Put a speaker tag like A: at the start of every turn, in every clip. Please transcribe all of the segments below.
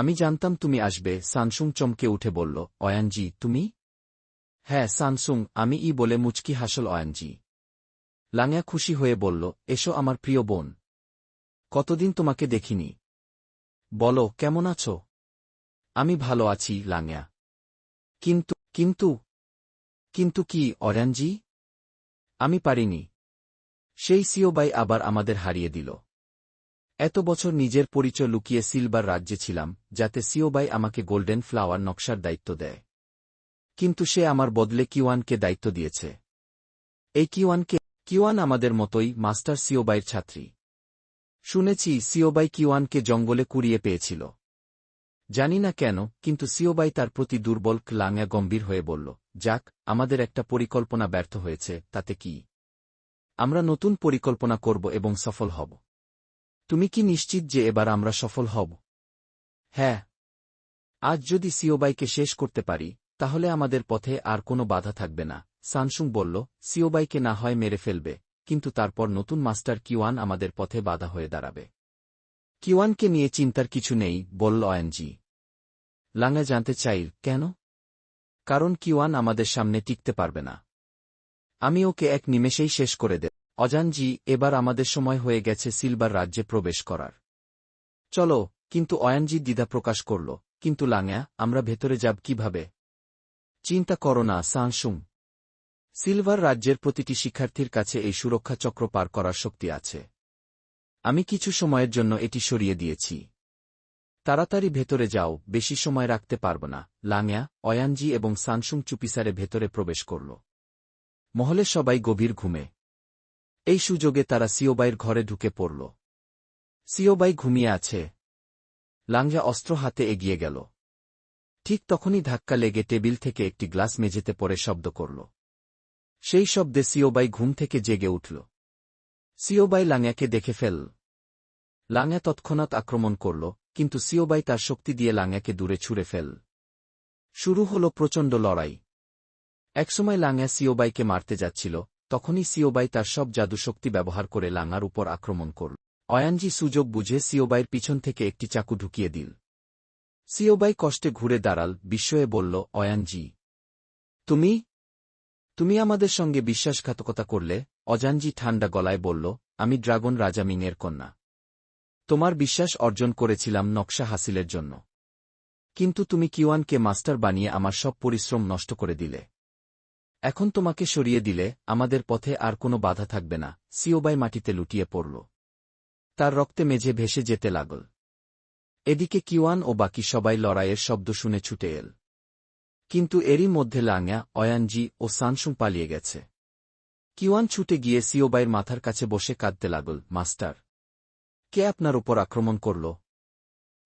A: আমি জানতাম তুমি আসবে, সানসুং চমকে উঠে বলল, অয়ানজি, তুমি? হ্যাঁ সানসুং, আমি ই বলে মুচকি হাসল অয়ানজি। লাঙা খুশি হয়ে বলল, এসো আমার প্রিয় বোন। কতদিন তোমাকে দেখিনি? বলো, কেমন আছো? আমি ভালো আছি, লাঙা। কিন্তু কিন্তু কিন্তু কি অরানজি আমি পারিনি। সেই সিওবাই আবার আমাদের হারিয়ে দিল। এত বছর নিজের পরিচয় লুকিয়ে সিলভার রাজ্যে ছিলাম, যাতে সিওবাই আমাকে গোল্ডেন ফ্লাওয়ার নকশার দায়িত্ব দেয়। কিন্তু সে আমার বদলে কিওয়ানকে দায়িত্ব দিয়েছে। এই কিওয়ানকে কিওয়ান আমাদের মতোই মাস্টার সিওবাইয়ের ছাত্রী। শুনেছি সিওবাই কিওয়ানকে জঙ্গলে কুড়িয়ে পেয়েছিল। জানি না কেন, কিন্তু সিওবাই তার প্রতি দুর্বল ক্লাঙা গম্ভীর হয়ে বলল, যাক, আমাদের একটা পরিকল্পনা ব্যর্থ হয়েছে, তাতে কি? আমরা নতুন পরিকল্পনা করব এবং সফল হব। তুমি কি নিশ্চিত যে এবার আমরা সফল হব? হ্যাঁ। আজ যদি সিওবাইকে শেষ করতে পারি, তাহলে আমাদের পথে আর কোনো বাধা থাকবে না। সানসুং বলল, সিওবাইকে না হয় মেরে ফেলবে, কিন্তু তারপর নতুন মাস্টার কিওয়ান আমাদের পথে বাধা হয়ে দাঁড়াবে। কিওয়ানকে নিয়ে চিন্তার কিছু নেই, বলল অয়নজি লাঙ্গা জানতে চাই, কেন? কারণ কিওয়ান আমাদের সামনে টিকতে পারবে না। আমি ওকে এক নিমেষেই শেষ করে দে অজানজি এবার আমাদের সময় হয়ে গেছে সিলভার রাজ্যে প্রবেশ করার। চলো, কিন্তু অয়ানজি দ্বিধা প্রকাশ করল, কিন্তু লাঙা, আমরা ভেতরে যাব কীভাবে? চিন্তা করো না সানসুং সিলভার রাজ্যের প্রতিটি শিক্ষার্থীর কাছে এই সুরক্ষা চক্র পার করার শক্তি আছে। আমি কিছু সময়ের জন্য এটি সরিয়ে দিয়েছি। তাড়াতাড়ি ভেতরে যাও, বেশি সময় রাখতে পারব না, লাঙা, অয়ানজি এবং সানসুং চুপিসারে ভেতরে প্রবেশ করল। মহলে সবাই গভীর ঘুমে। এই সুযোগে তারা সিওবাইয়ের ঘরে ঢুকে পড়ল। সিওবাই ঘুমিয়ে আছে। লাংজা অস্ত্র হাতে এগিয়ে গেল। ঠিক তখনই ধাক্কা লেগে টেবিল থেকে একটি গ্লাস মেঝেতে পড়ে শব্দ করল। সেই শব্দে সিওবাই ঘুম থেকে জেগে উঠল। সিওবাই লাঙাকে দেখে ফেল। লাঙা তৎক্ষণাৎ আক্রমণ করল, কিন্তু সিওবাই তার শক্তি দিয়ে লাঙাকে দূরে ছুঁড়ে ফেল। শুরু হল প্রচণ্ড লড়াই। একসময় লাঙা সিওবাইকে মারতে যাচ্ছিল তখনই সিওবাই তার সব জাদুশক্তি ব্যবহার করে লাঙার উপর আক্রমণ করল। অয়ানজি সুযোগ বুঝে সিওবাইয়ের পিছন থেকে একটি চাকু ঢুকিয়ে দিল। সিওবাই কষ্টে ঘুরে দাঁড়াল, বিস্ময়ে বলল, অয়ানজি, তুমি তুমি আমাদের সঙ্গে বিশ্বাসঘাতকতা করলে? অজানজি ঠান্ডা গলায় বলল, আমি ড্রাগন রাজা মিংয়ের কন্যা। তোমার বিশ্বাস অর্জন করেছিলাম নকশা হাসিলের জন্য। কিন্তু তুমি কিওয়ানকে মাস্টার বানিয়ে আমার সব পরিশ্রম নষ্ট করে দিলে। এখন তোমাকে সরিয়ে দিলে আমাদের পথে আর কোনো বাধা থাকবে না। সিওবাই মাটিতে লুটিয়ে পড়ল। তার রক্তে মেঝে ভেসে যেতে লাগল। এদিকে কিওয়ান ও বাকি সবাই লড়াইয়ের শব্দ শুনে ছুটে এল। কিন্তু এরই মধ্যে লাঙা, অয়ানজি ও সানসুং পালিয়ে গেছে। কিওয়ান ছুটে গিয়ে সিওবাইয়ের মাথার কাছে বসে কাঁদতে লাগল, মাস্টার, কে আপনার উপর আক্রমণ করল?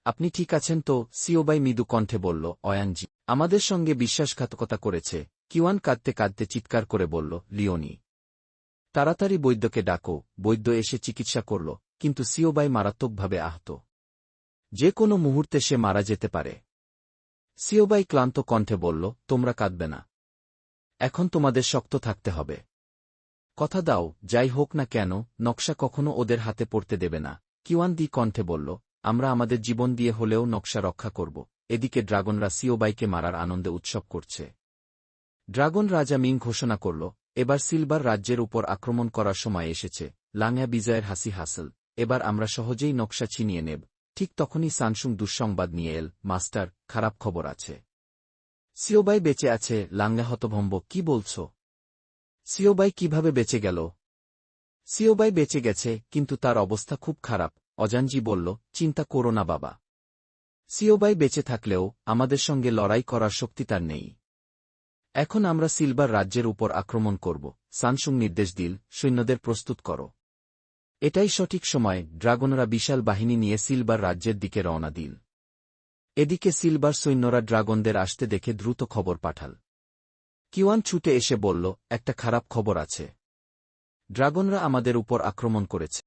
A: আপনি ঠিক আছেন তো, সিওবাই মৃদু কণ্ঠে বলল, অয়ানজি, আমাদের সঙ্গে বিশ্বাসঘাতকতা করেছে। কিওয়ান কাঁদতে কাঁদতে চিৎকার করে বলল, লিওনি। তাড়াতাড়ি বৈদ্যকে ডাকো। বৈদ্য এসে চিকিৎসা করল, কিন্তু সিওবাই মারাত্মকভাবে আহত। যে কোনো মুহূর্তে সে মারা যেতে পারে। সিওবাই ক্লান্ত কণ্ঠে বলল, তোমরা কাঁদবে না। এখন তোমাদের শক্ত থাকতে হবে। কথা দাও, যাই হোক না কেন, নকশা কখনো ওদের হাতে পড়তে দেবে না। কিওয়ান দি কণ্ঠে বলল, আমরা আমাদের জীবন দিয়ে হলেও নকশা রক্ষা করব। এদিকে ড্রাগনরা সিওবাইকে মারার আনন্দে উৎসব করছে। ড্রাগন রাজা মিং ঘোষণা করল, এবার সিলভার রাজ্যের উপর আক্রমণ করার সময় এসেছে লাঙা বিজয়ের হাসি হাসল, এবার আমরা সহজেই নকশা ছিনিয়ে নেব। ঠিক তখনই সানসুং দুঃসংবাদ নিয়ে এল, মাস্টার, খারাপ খবর আছে। সিওবাই বেঁচে আছে লাঙ্গা হতভম্ব, কি বলছ? সিওবাই কীভাবে বেঁচে গেল? সিওবাই বেঁচে গেছে, কিন্তু তার অবস্থা খুব খারাপ, অজানজি বলল, চিন্তা করো না বাবা। সিওবাই বেঁচে থাকলেও আমাদের সঙ্গে লড়াই করার শক্তি তার নেই। এখন আমরা সিলভার রাজ্যের উপর আক্রমণ করব। সানসুং নির্দেশ দিল, সৈন্যদের প্রস্তুত কর। এটাই সঠিক সময়, ড্রাগনরা বিশাল বাহিনী নিয়ে সিলভার রাজ্যের দিকে রওনা দিল। এদিকে সিলভার সৈন্যরা ড্রাগনদের আসতে দেখে দ্রুত খবর পাঠাল। কিওয়ান ছুটে এসে বলল, একটা খারাপ খবর আছে। ড্রাগনরা আমাদের উপর আক্রমণ করেছে।